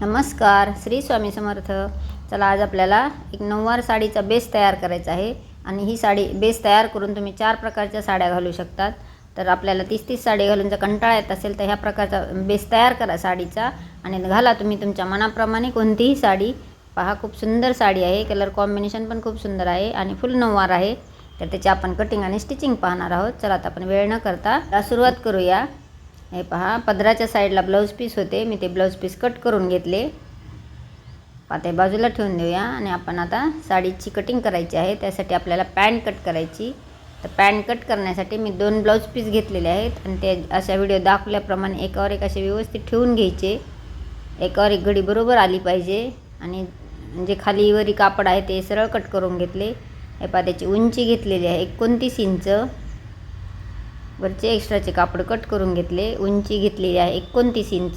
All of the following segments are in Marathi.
नमस्कार श्री स्वामी समर्थ. चला आज आपल्याला एक नऊवार साडीचा बेस तयार करायचा आहे. आणि ही साडी बेस तयार करून तुम्ही चार प्रकारच्या साड्या घालू शकतात. तर आपल्याला तीस तीस साडी घालून जर कंटाळा येत असेल तर ह्या प्रकारचा बेस तयार करा साडीचा. आणि घाला तुम्ही तुमच्या मनाप्रमाणे कोणतीही साडी. पहा खूप सुंदर साडी आहे. कलर कॉम्बिनेशन पण खूप सुंदर आहे आणि फुल नऊवार आहे. तर त्याची आपण कटिंग आणि स्टिचिंग पाहणार आहोत. चला आता आपण वेळ न करता सुरुवात करूया. हे पहा पदराच्या साईडला ब्लाऊज पीस होते. मी ते ब्लाऊज पीस कट करून घेतले. पाते बाजूला ठेवून देऊया. आणि आपण आता साडीची कटिंग करायची आहे. त्यासाठी आपल्याला पॅन्ट कट करायची. तर पॅन्ट कट करण्यासाठी मी दोन ब्लाऊज पीस घेतलेले आहेत. आणि ते अशा व्हिडिओ दाखवल्याप्रमाणे एकावर एक असे व्यवस्थित ठेवून घ्यायचे. एकावर एक घडी बरोबर आली पाहिजे. आणि जे खालीवरी कापड आहे ते सरळ कट करून घेतले. हे पहा त्याची उंची घेतलेली आहे. एकोणतीस इंच. वरचे एक्स्ट्राचे कापड कट करून घेतले उंची घेतलेली आहे एकोणतीस इंच.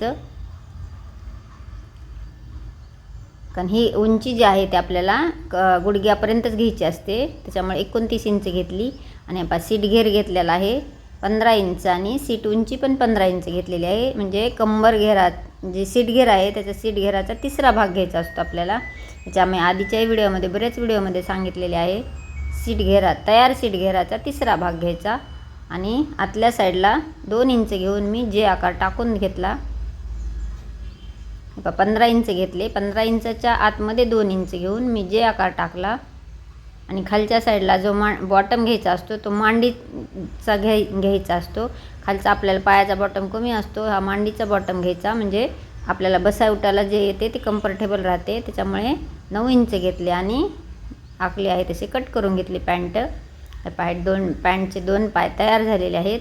कारण ही उंची जी आहे ती आपल्याला क गुडघ्यापर्यंतच घ्यायची असते. त्याच्यामुळे एकोणतीस इंच घेतली आणि आपण सीट घेर घेतलेला आहे पंधरा इंच आणि सीट उंची पण पंधरा इंच घेतलेली आहे. म्हणजे कंबर घेरात जे सीट घेर आहे त्याच्या सीट घेराचा तिसरा भाग घ्यायचा असतो आपल्याला. त्याच्यामुळे आधीच्याही व्हिडिओमध्ये बऱ्याच व्हिडिओमध्ये सांगितलेले आहे सीट घेरा तयार सीट घेराचा तिसरा भाग घ्यायचा. आणि आतल्या साईडला दोन इंच घेऊन मी जे आकार टाकून घेतला बघा पंधरा इंच घेतले. पंधरा इंचाच्या आतमध्ये दोन इंच घेऊन मी जे आकार टाकला आणि खालच्या साईडला जो मा बॉटम घ्यायचा असतो तो मांडीचा घ्याय घ्यायचा असतो. खालचा आपल्याला पायाचा बॉटम कमी असतो हा मांडीचा बॉटम घ्यायचा. म्हणजे आपल्याला बसा उठायला जे येते ते कम्फर्टेबल राहते. त्याच्यामुळे नऊ इंच घेतले आणि आखले आहे तसे कट करून घेतले पॅन्ट पाय दोन पॅन्टचे दोन पाय तयार झालेले आहेत.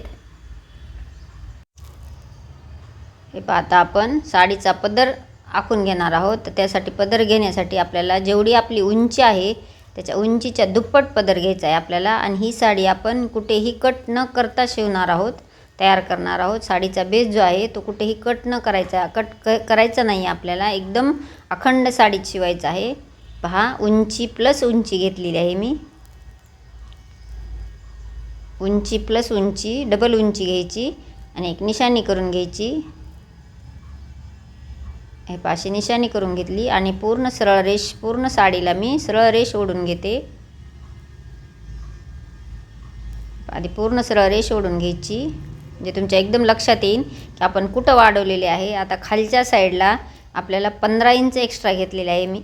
हे पहा आता आपण साडीचा पदर आखून घेणार आहोत. तर त्यासाठी पदर घेण्यासाठी आपल्याला जेवढी आपली उंची आहे त्याच्या उंचीच्या दुप्पट पदर घ्यायचा आहे आपल्याला. आणि ही साडी आपण कुठेही कट न करता शिवणार आहोत तयार करणार आहोत. साडीचा बेस जो आहे तो कुठेही कट न करायचा कट क करायचा नाही आपल्याला. एकदम अखंड साडीत शिवायचं आहे. पहा उंची प्लस उंची घेतलेली आहे मी. उंची प्लस उंची डबल उंची घ्यायची आणि एक निशाणी करून घ्यायची. हे पाशी निशाणी करून घेतली आणि पूर्ण सरळ रेष पूर्ण साडीला मी सरळ रेष ओढून घेते. आधी पूर्ण सरळ रेष ओढून घ्यायची म्हणजे तुमच्या एकदम लक्षात येईल की आपण कुठं वाढवलेले आहे. आता खालच्या साईडला आपल्याला पंधरा इंच एक्स्ट्रा घेतलेले आहे मी.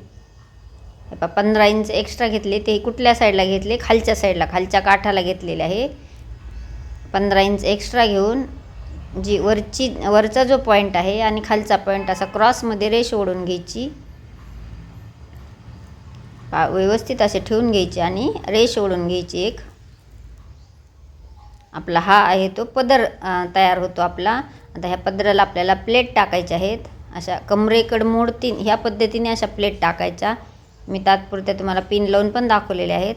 हे पा पंधरा इंच एक्स्ट्रा घेतले ते कुठल्या साईडला घेतले? खालच्या साईडला खालच्या काठाला घेतलेले आहे. पंधरा इंच एक्स्ट्रा घेऊन जी वरची वरचा जो पॉईंट आहे आणि खालचा पॉईंट असा क्रॉसमध्ये रेष ओढून घ्यायची. पा व्यवस्थित असे ठेवून घ्यायचे आणि रेष ओढून घ्यायची एक. आपला हा आहे तो पदर तयार होतो आपला. आता ह्या पदराला आपल्याला प्लेट टाकायच्या आहेत. अशा कमरेकड मोडतीन ह्या पद्धतीने अशा प्लेट टाकायच्या मी तात्पुरत्या तुम्हाला पिन लावून पण दाखवलेले आहेत.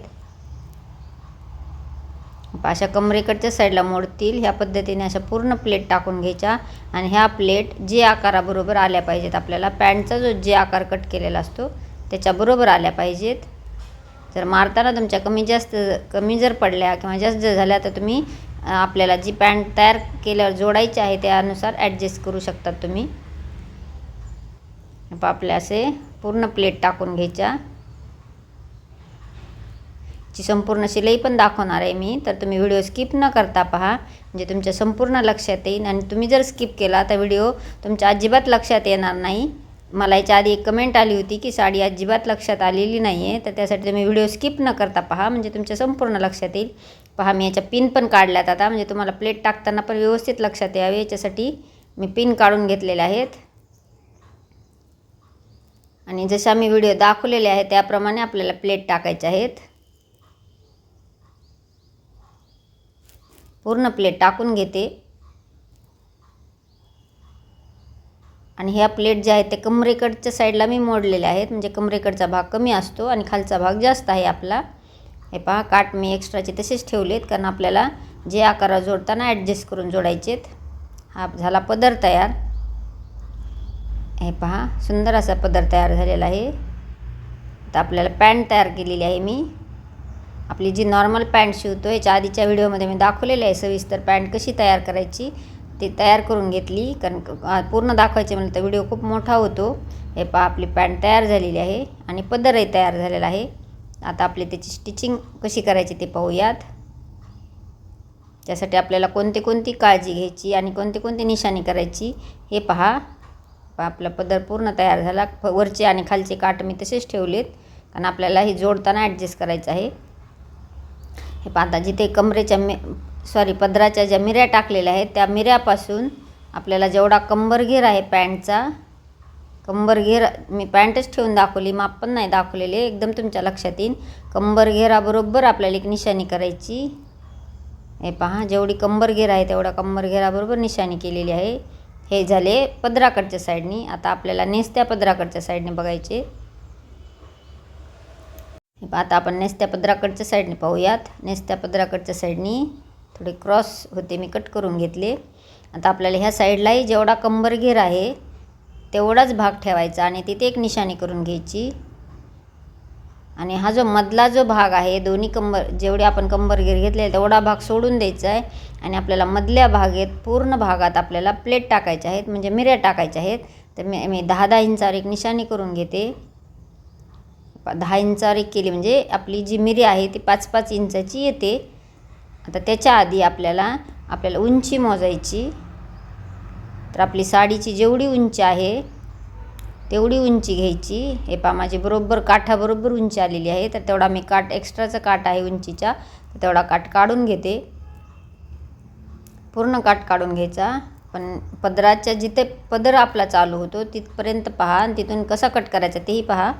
अशा कमरेकडच्या साईडला मोडतील. ह्या पद्धतीने अशा पूर्ण प्लेट टाकून घ्यायच्या आणि ह्या प्लेट जे आकाराबरोबर आल्या पाहिजेत आपल्याला पॅन्टचा जो जे आकार कट केलेला असतो त्याच्याबरोबर आल्या पाहिजेत. जर मारताना तुमच्या कमी जास्त कमी जर पडल्या किंवा जास्त जर झाल्या तर तुम्ही आपल्याला जी पॅन्ट तयार केल्यावर जोडायची आहे त्यानुसार ॲडजस्ट करू शकतात तुम्ही. आपल्या असे पूर्ण प्लेट टाकून घ्यायच्या. ची संपूर्ण शिलाई पण दाखवणार आहे मी. तर तुम्ही व्हिडिओ स्किप न करता पहा. म्हणजे तुमच्या संपूर्ण लक्षात येईल. आणि तुम्ही जर स्किप केला तर व्हिडिओ तुमच्या अजिबात लक्षात येणार नाही. मला याच्या आधी एक कमेंट आली होती की साडी अजिबात लक्षात आलेली नाही आहे तर त्यासाठी तुम्ही व्हिडिओ स्किप न करता पहा. म्हणजे तुमच्या संपूर्ण लक्षात येईल. पहा मी याच्या पिन पण काढल्यात आता. म्हणजे तुम्हाला प्लेट टाकताना पण व्यवस्थित लक्षात यावे. याच्यासाठी मी पिन काढून घेतलेले आहेत. आणि जशा मी व्हिडिओ दाखवलेले आहे त्याप्रमाणे आपल्याला प्लेट टाकायचे आहेत. पूर्ण प्लेट टाकून घेते. आणि ह्या प्लेट ज्या आहेत ते कमरेकडच्या साईडला मी मोडलेल्या आहेत. म्हणजे कमरेकडचा भाग कमी असतो आणि खालचा भाग जास्त आहे आपला. हे पहा काट मी एक्स्ट्राचे तसेच ठेवलेत कारण आपल्याला जे आकारा जोडताना ॲडजस्ट करून जोडायचेत. हा झाला पदर तयार. हे पहा सुंदर असा पदर तयार झालेला आहे. आता आपल्याला पॅन्ट तयार केलेली आहे मी. आपली जी नॉर्मल पॅन्ट शिवतो याच्या आधीच्या व्हिडिओमध्ये मी दाखवलेली आहे सविस्तर पॅन्ट कशी तयार करायची ती तयार करून घेतली. कारण पूर्ण दाखवायचे म्हणलं तर व्हिडिओ खूप मोठा होतो. हे पहा आपली पॅन्ट तयार झालेली आहे आणि पदरही तयार झालेला आहे. आता आपली त्याची स्टिचिंग कशी करायची ते पाहूयात. त्यासाठी आपल्याला कोणती कोणती काळजी घ्यायची आणि कोणती कोणती निशाणी करायची हे पहा. पहा आपला पदर पूर्ण तयार झाला. वरचे आणि खालचे काट मी तसेच ठेवलेत. कारण आपल्याला हे जोडताना ॲडजस्ट करायचं आहे. हे पाहता जिथे कमरेच्या मे सॉरी पदराच्या ज्या मिऱ्या टाकलेल्या आहेत त्या मिऱ्यापासून आपल्याला जेवढा कंबर घेर आहे पॅन्टचा कंबर घेर मी पॅन्टच ठेवून दाखवली माप पण नाही दाखवलेले एकदम तुमच्या लक्षात येईल कंबर घेराबरोबर आपल्याला एक निशाणी करायची. हे पहा जेवढी कंबर घेर आहे तेवढा कंबर घेराबरोबर निशाणी केलेली आहे. हे झाले पदराकडच्या साईडनी. आता आपल्याला नेसत्या पदराकडच्या साईडने बघायचे. आता आपण नेस्त्या पदराकडच्या साईडने पाहूयात. नेस्त्या पदराकडच्या साईडनी थोडे क्रॉस होते मी कट करून घेतले. आता आपल्याला ह्या साईडलाही जेवढा कंबर घेर आहे तेवढाच भाग ठेवायचा आणि तिथे एक निशाणी करून घ्यायची. आणि हा जो मधला जो भाग आहे दोन्ही कंबर जेवढे आपण कंबर घेर घेतले तेवढा भाग सोडून द्यायचा आहे. आणि आपल्याला मधल्या भागेत पूर्ण भागात आपल्याला प्लेट टाकायच्या आहेत म्हणजे मिऱ्या टाकायच्या आहेत. तर मी मी दहा दहा इंचावर एक निशाणी करून घेते. दहा इंचावर एक केली म्हणजे आपली जी मिरी आहे ती पाच पाच इंचाची येते. आता त्याच्या आधी आपल्याला आपल्याला उंची मोजायची. तर आपली साडीची जेवढी उंची आहे तेवढी उंची घ्यायची. हे पा माझी बरोबर काठाबरोबर उंची आलेली आहे तर तेवढा मी काठ एक्स्ट्राचा काठ आहे उंचीचा तर तेवढा काठ काढून घेते. पूर्ण काठ काढून घ्यायचा. पण पदराच्या जिथे पदर आपला चालू होतो तिथपर्यंत पहा आणि तिथून कसा कट करायचा तेही पहा.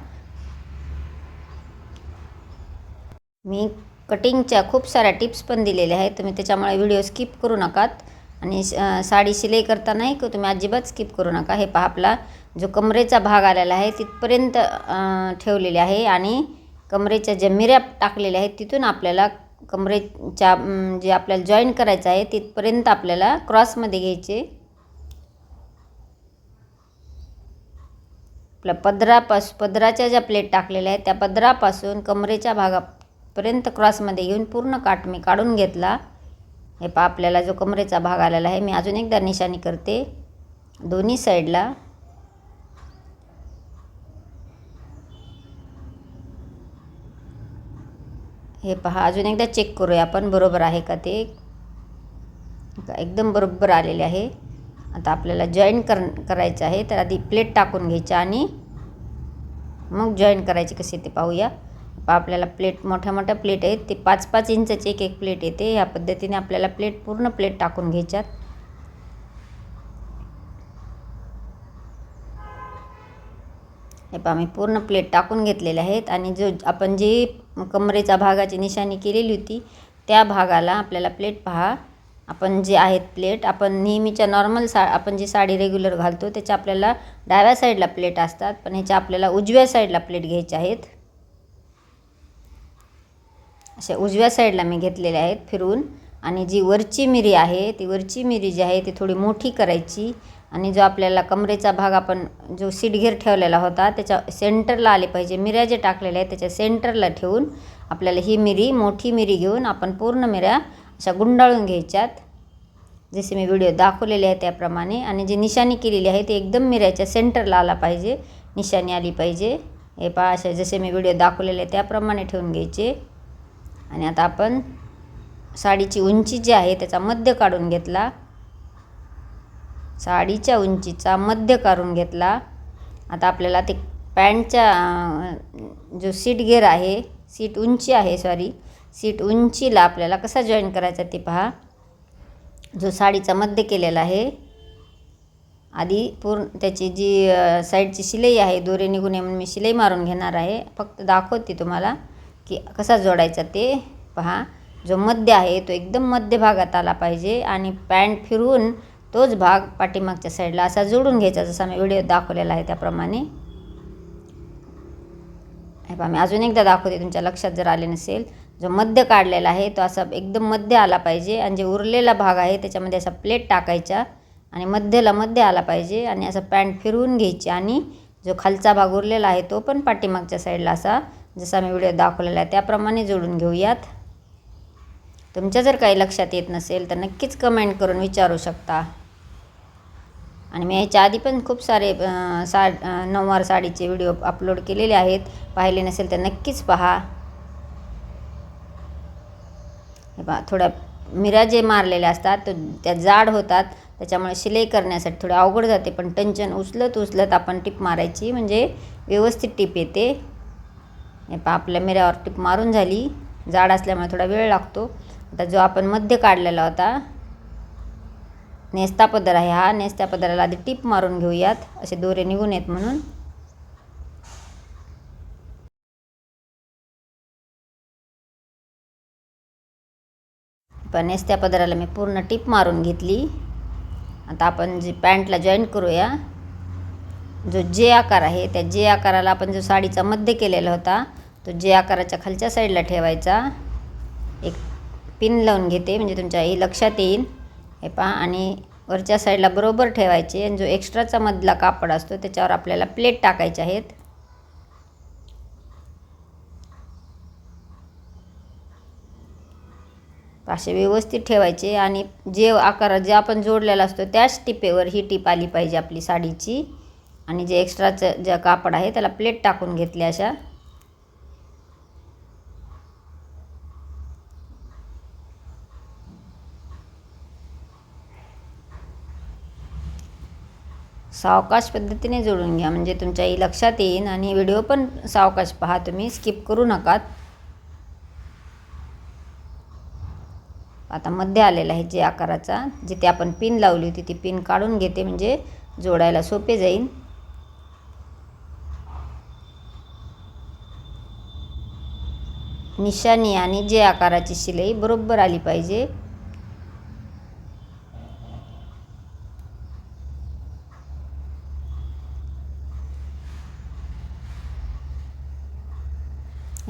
मी कटिंगच्या खूप साऱ्या टिप्स पण दिलेल्या आहेत. तुम्ही त्याच्यामुळे व्हिडिओ स्किप करू नकात. आणि साडी शिलाई करतानाही की तुम्ही अजिबात स्किप करू नका. हे पहा आपला जो कमरेचा भाग आलेला आहे तिथपर्यंत ठेवलेले आहे. आणि कमरेच्या ज्या मिऱ्या टाकलेल्या आहेत तिथून आपल्याला कमरेच्या जे आपल्याला जॉईन करायचं आहे तिथपर्यंत आपल्याला क्रॉसमध्ये घ्यायचे. आपल्या पदरापास पदराच्या ज्या प्लेट टाकलेल्या आहेत त्या पदरापासून कमरेच्या भागा पर्यंत क्रॉसमध्ये येऊन पूर्ण काठ मी काढून घेतला. हे पहा आपल्याला जो कमरेचा भाग आलेला आहे मी अजून एकदा निशाणी करते. दोन्ही साईडला. हे पहा अजून एकदा चेक करूया आपण बरोबर आहे का ते? का एकदम बरोबर आलेले आहे. आता आपल्याला जॉईन कर करायचं आहे तर आधी प्लेट टाकून घ्यायची आणि मग जॉईन करायचे कसे ते पाहूया. आपल्याला प्लेट मोठ्या मोठ्या प्लेट आहेत ते पाच पाच इंचाची एक एक प्लेट येते. ह्या पद्धतीने आपल्याला प्लेट पूर्ण प्लेट टाकून घ्यायच्यात. हे पहा मी पूर्ण प्लेट टाकून घेतलेले आहेत आणि जो आपण जी कमरेचा भागाची निशाणी केलेली होती त्या भागाला आपल्याला प्लेट पहा. आपण जे आहेत प्लेट आपण नेहमीच्या नॉर्मल सा आपण जी साडी रेग्युलर घालतो त्याच्या आपल्याला डाव्या साईडला प्लेट असतात पण ह्याच्या आपल्याला उजव्या साईडला प्लेट घ्यायच्या आहेत. अशा उजव्या साईडला मी घेतलेल्या आहेत फिरून. आणि जी वरची मिरी आहे ती वरची मिरी जी आहे ती थोडी मोठी करायची. आणि जो आपल्याला कमरेचा भाग आपण जो सीटघेर ठेवलेला होता त्याच्या सेंटरला आले पाहिजे. मिऱ्या जे टाकलेल्या आहेत त्याच्या सेंटरला ठेवून आपल्याला ही मिरी मोठी मिरी घेऊन आपण पूर्ण मिऱ्या अशा गुंडाळून घ्यायच्यात. जसे मी व्हिडिओ दाखवलेले आहे त्याप्रमाणे. आणि जी निशाणी केलेली आहे ती एकदम मिऱ्याच्या सेंटरला आला पाहिजे. निशाणी आली पाहिजे. हे पहा असे जसे मी व्हिडिओ दाखवलेले आहे त्याप्रमाणे ठेवून घ्यायचे. आणि आता आपण साडीची उंची जी आहे त्याचा मध्य काढून घेतला. साडीच्या उंचीचा मध्य काढून घेतला. आता आपल्याला ते पॅन्टच्या जो सीट गेअर आहे सीट उंची आहे सॉरी सीट उंचीला आपल्याला कसा जॉईन करायचा ते पहा. जो साडीचा मध्य केलेला आहे आधी पूर्ण त्याची जी साईडची शिलाई आहे दोरे निघून नये म्हणून मी शिलाई मारून घेणार आहे. फक्त दाखवते तुम्हाला. की कसा जोडायचा ते पहा. जो मध्य आहे तो एकदम मध्य भागात आला पाहिजे आणि पॅन्ट फिरवून तोच भाग पाठीमागच्या साईडला असा जोडून घ्यायचा जसा मी व्हिडिओ दाखवलेला आहे त्याप्रमाणे. हे पहा मी अजून एकदा दाखवते तुमच्या लक्षात जर आले नसेल. जो मध्य काढलेला आहे तो असा एकदम मध्य आला पाहिजे आणि जे उरलेला भाग आहे त्याच्यामध्ये असा प्लेट टाकायचा आणि मध्यला मध्य आला पाहिजे आणि असं पॅन्ट फिरवून घ्यायची आणि जो खालचा भाग उरलेला आहे तो पण पाठीमागच्या साईडला असा जसा मी व्हिडिओ दाखवलेला आहे त्याप्रमाणे जोडून घेऊयात. तुमच्या जर काही लक्षात येत नसेल तर नक्कीच कमेंट करून विचारू शकता. आणि मी याच्या आधी पण खूप सारे सा नऊवार साडीचे व्हिडिओ अपलोड केलेले आहेत. पाहिले नसेल तर नक्कीच पहा. हे पहा थोड्या मिऱ्या जे मारलेल्या असतात तर त्या जाड होतात त्याच्यामुळे शिलाई करण्यासाठी थोडं अवघड जाते पण टंचन उचलत उचलत आपण टिप मारायची म्हणजे व्यवस्थित टिप येते. हे आपल्या मिऱ्यावर टिप मारून झाली. जाड असल्यामुळे थोडा वेळ लागतो. आता जो आपण मध्य काढलेला होता नेस्ता पदर आहे हा. नेस्त्या पदराला आधी टिप मारून घेऊयात. असे दोरे निघून येत म्हणून. पण नेस्त्या पदराला मी पूर्ण टिप मारून घेतली. आता आपण जी पॅन्टला जॉईंट करूया. जो जे आकार आहे त्या जे आकाराला आपण जो साडीचा मध्य केलेला होता तो जे आकाराच्या खालच्या साईडला ठेवायचा एक पिन लावून घेते म्हणजे तुमच्या हे लक्षात येईल. हे पहा आणि वरच्या साईडला बरोबर ठेवायचे आणि जो एक्स्ट्राचा मधला कापड असतो त्याच्यावर आपल्याला प्लेट टाकायचे आहेत. असे व्यवस्थित ठेवायचे आणि जे आकार जे आपण जोडलेला असतो त्याच टिपेवर ही टीप आली पाहिजे आपली साडीची. आणि जे एक्स्ट्राचं जे कापड आहे त्याला प्लेट टाकून घेतल्या अशा. सावकाश पद्धतीने जोडून घ्या. म्हणजे तुमच्याही लक्षात येईन आणि व्हिडिओ पण सावकाश पहा. तुम्ही स्किप करू नकात. आता मध्ये आलेला आहे जे आकाराचा जिथे आपण पिन लावली होती ती पिन काढून घेते. म्हणजे जोडायला सोपे जाईल निशाणी आणि जे आकाराची शिलाई बरोबर आली पाहिजे.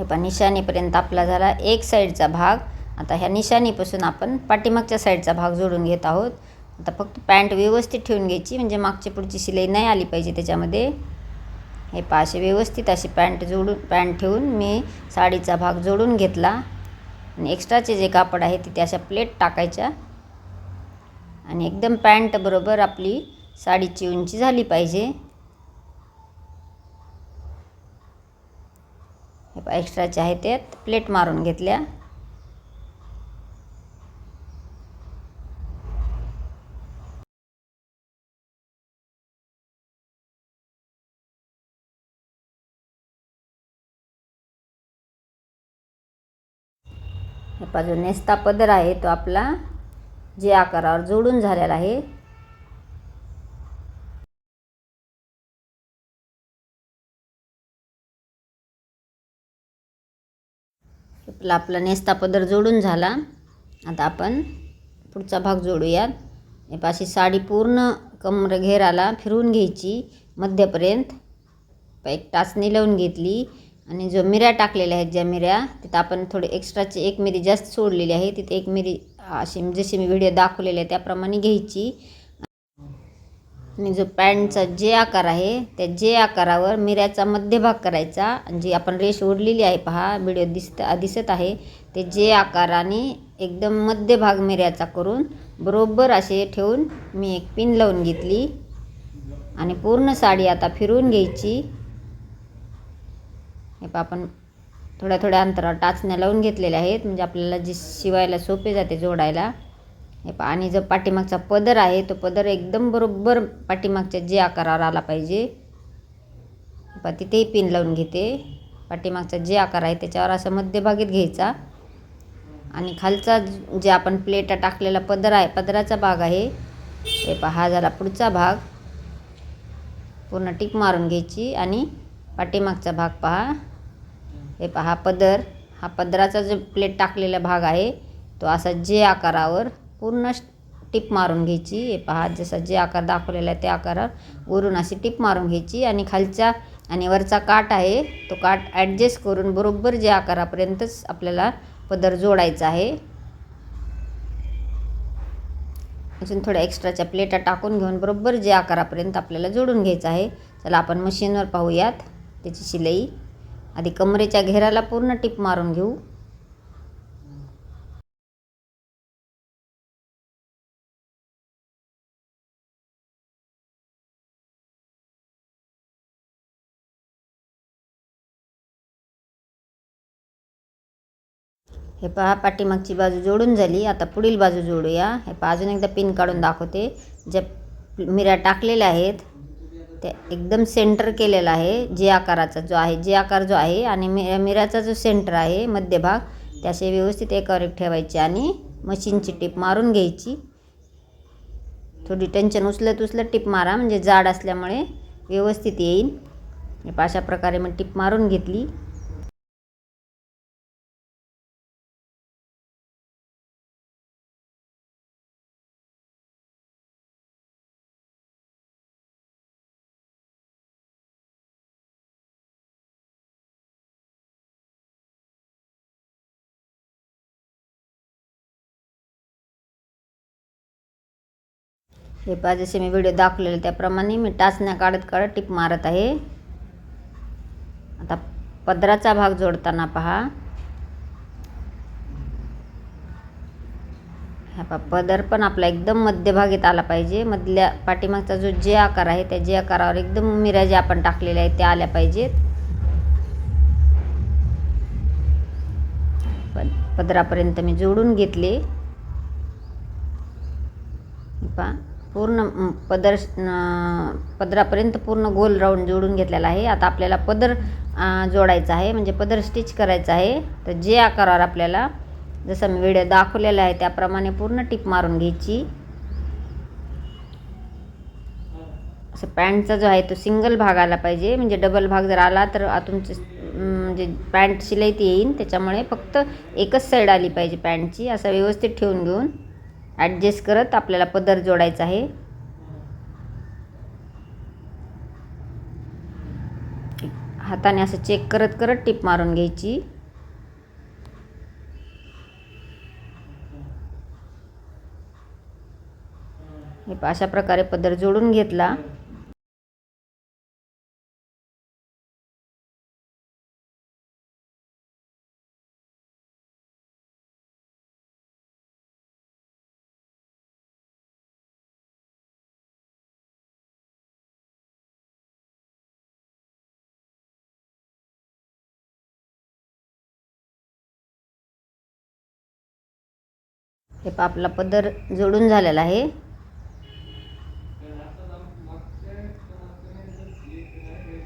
हे पण निशाणीपर्यंत आपला झाला एक साईडचा भाग. आता ह्या निशाणीपासून आपण पाठीमागच्या साईडचा भाग जोडून घेत आहोत. आता फक्त पॅन्ट व्यवस्थित ठेवून घ्यायची म्हणजे मागची पुढची शिलाई नाही आली पाहिजे त्याच्यामध्ये. हे पा असे व्यवस्थित अशी पॅन्ट जोडून पॅन्ट ठेवून मी साडीचा भाग जोडून घेतला. आणि एक्स्ट्राचे जे कापड आहे तिथे अशा प्लेट टाकायच्या. आणि एकदम पॅन्ट बरोबर आपली साडीची उंची झाली पाहिजे. एक्स्ट्राच्या एक्स्ट्राचे आहे त्यात प्लेट मारून घेतल्या. हे पा जो नेस्ता पदर आहे तो आपला. जे आकारावर जोडून झालेला आहे. आपला आपला नेस्ता पदर जोडून झाला. आता आपण पुढचा भाग जोडूयात. हे पाशी साडी पूर्ण कमर घेराला फिरवून घ्यायची मध्यपर्यंत. एक टाचणी लावून घेतली आणि जो मिऱ्या टाकलेल्या आहेत ज्या मिऱ्या तिथं आपण थोडे एक्स्ट्राची एक मिरी जास्त सोडलेली आहे. तिथे एक मिरी अशी जशी मी व्हिडिओ दाखवलेले आहे त्याप्रमाणे घ्यायची. आणि जो पॅन्टचा जे आकार आहे त्या जे आकारावर मिऱ्याचा मध्यभाग करायचा. आणि जी आपण रेष ओढलेली आहे पहा व्हिडिओ दिसत दिसत आहे ते जे आकाराने एकदम मध्यभाग मिऱ्याचा करून बरोबर असे ठेवून मी एक पिन लावून घेतली. आणि पूर्ण साडी आता फिरवून घ्यायची. हे पहा आपण थोड्या थोड्या अंतरावर टाचण्या लावून घेतलेल्या आहेत. म्हणजे आपल्याला जी शिवायला सोपे जाते जोडायला हे पा आणि जो पाठीमागचा पदर आहे तो पदर एकदम बरोबर पाठीमागच्या जे आकारावर आला पाहिजे. पहा तिथेही पिन लावून घेते. पाठीमागचा जे आकार आहे त्याच्यावर असं मध्यभागीत घ्यायचा. आणि खालचा जे आपण प्लेटा टाकलेला पदर आहे पदराचा भाग आहे हे पहा हा झाला पुढचा भाग. पूर्ण टिक मारून घ्यायची आणि पाठीमागचा भाग पहा. हे पहा पदर. हा पदराचा जो प्लेट टाकलेला भाग आहे तो असा जे आकारावर पूर्ण टिप मारून घ्यायची. हे पहा जसा जे आकार दाखवलेला आहे त्या आकारावर वरून अशी टिप मारून घ्यायची. आणि खालच्या आणि वरचा काठ आहे तो काठ ॲडजस्ट करून बरोबर जे आकारापर्यंतच आपल्याला पदर जोडायचा आहे. अजून थोड्या एक्स्ट्राच्या प्लेटा टाकून घेऊन बरोबर जे आकारापर्यंत आपल्याला जोडून घ्यायचं आहे. चला आपण मशीनवर पाहूयात. त्याची शिलाई. आधी कमरेच्या घेराला पूर्ण टिप मारून घेऊ. हे पहा पाठीमागची बाजू जोडून झाली. आता पुढील बाजू जोडूया. हे पहा अजून एकदा पिन काढून दाखवते. ज्या मिऱ्या टाकलेल्या आहेत त्या एकदम सेंटर केलेला आहे जे आकाराचा जो आहे जे आकार जो आहे आणि मि मिऱ्याचा जो सेंटर आहे मध्यभाग त्याचे व्यवस्थित एकावर एक ठेवायचे आणि मशीनची टीप मारून घ्यायची. थोडी टेन्शन उचलत उचलत टीप मारा म्हणजे जाड असल्यामुळे व्यवस्थित येईल हे अशा प्रकारे मग टीप मारून घेतली. हे पहा जसे मी व्हिडिओ दाखवलेले त्याप्रमाणे मी टाचण्या काढत काढत टिप मारत आहे. आता पदराचा भाग जोडताना पहा. हा पहा पदर पण आपला एकदम मध्यभागीत आला पाहिजे. मधल्या पाठीमागचा जो जे आकार आहे त्या जे आकारावर एकदम मिऱ्या ज्या आपण टाकलेल्या आहेत त्या आल्या पाहिजेत. पण पदरापर्यंत मी जोडून घेतले. पहा. पूर्ण पदर पदरापर्यंत पूर्ण गोल राऊंड जोडून घेतलेला आहे. आता आपल्याला पदर जोडायचं जोडायचा आहे. म्हणजे पदर स्टिच करायचा आहे. तर जे आकारावर आपल्याला जसं मी व्हिडिओ दाखवलेला आहे त्याप्रमाणे पूर्ण टिप मारून घ्यायची. असं पॅन्टचा जो आहे तो सिंगल भाग आला पाहिजे. म्हणजे डबल भाग जर आला तर तुमचं तुमचे म्हणजे पॅन्ट शिलाई ती येईन. त्याच्यामुळे फक्त एकच साईड आली पाहिजे पॅन्टची. असं व्यवस्थित ठेवून घेऊन. ॲडजस्ट करत आपल्याला पदर जोडायचा आहे. हाताने असं चेक करत करत टिप मारून घ्यायची. हे अशा प्रकारे पदर जोडून घेतला. हे पहा आपला पदर जोडून झालेला आहे.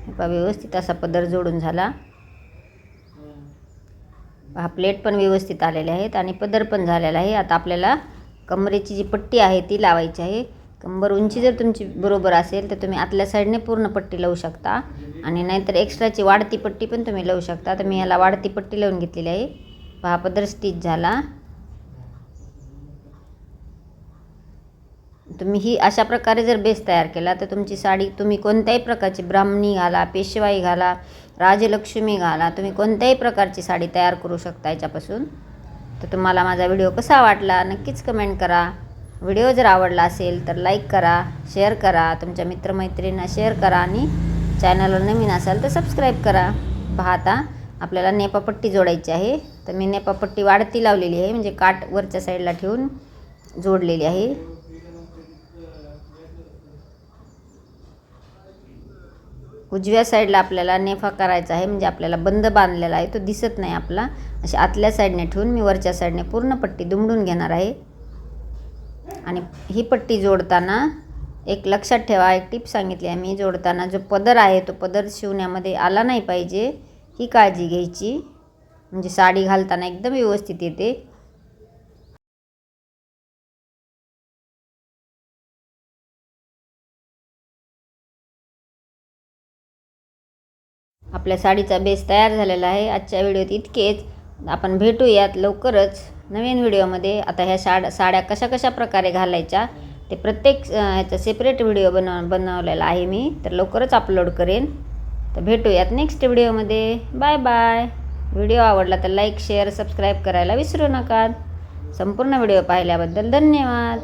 हे पहा व्यवस्थित असा पदर जोडून झाला. हा प्लेट पण व्यवस्थित आलेले आहेत आणि पदर पण झालेला आहे. आता आपल्याला कमरेची जी पट्टी आहे ती लावायची आहे. कंबर उंची जर तुमची बरोबर असेल तर तुम्ही आतल्या साईडने पूर्ण पट्टी लावू शकता. आणि नाहीतर एक्स्ट्राची वाढती पट्टी पण तुम्ही लावू शकता. तर मी याला वाढती पट्टी लावून घेतलेली आहे. पहा पदर स्टिच झाला. तुम्ही ही अशा प्रकारे जर बेस तयार केला तर तुमची साडी तुम्ही कोणत्याही प्रकारची ब्राह्मणी घाला पेशवाई घाला राजलक्ष्मी घाला तुम्ही कोणत्याही प्रकारची साडी तयार करू शकता याच्यापासून. तर तुम्हाला माझा व्हिडिओ कसा वाटला नक्कीच कमेंट करा. व्हिडिओ जर आवडला असेल तर लाईक करा शेअर करा तुमच्या मित्रमैत्रिणींना शेअर करा आणि चॅनलवर नवीन असाल तर सबस्क्राईब करा. पाहता आपल्याला नेपापट्टी जोडायची आहे. तर मी नेपापट्टी वाढती लावलेली आहे म्हणजे काट वरच्या साईडला ठेवून जोडलेली आहे. उजव्या साईडला आपल्याला नेफा करायचा आहे म्हणजे आपल्याला बंद बांधलेला आहे तो दिसत नाही आपला. अशा आतल्या साईडने ठेवून मी वरच्या साईडने पूर्ण पट्टी दुमडून घेणार आहे. आणि ही पट्टी जोडताना एक लक्षात ठेवा एक टीप सांगितली आहे मी जोडताना जो पदर आहे तो पदर शिवण्यामध्ये आला नाही पाहिजे. ही काळजी घ्यायची. म्हणजे साडी घालताना एकदम व्यवस्थित येते. आपल्या साडीचा बेस तयार झालेला आहे. आजच्या व्हिडिओत इतकेच. आपण भेटूयात लवकरच नवीन व्हिडिओमध्ये. आता ह्या साड साड्या कशा कशा प्रकारे घालायच्या ते प्रत्येक ह्याचा सेपरेट व्हिडिओ बनव बनवलेला आहे मी. तर लवकरच अपलोड करेन. तर भेटूयात नेक्स्ट व्हिडिओमध्ये. बाय बाय व्हिडिओ आवडला तर लाईक शेअर सबस्क्राईब करायला विसरू नका. संपूर्ण व्हिडिओ पाहिल्याबद्दल धन्यवाद.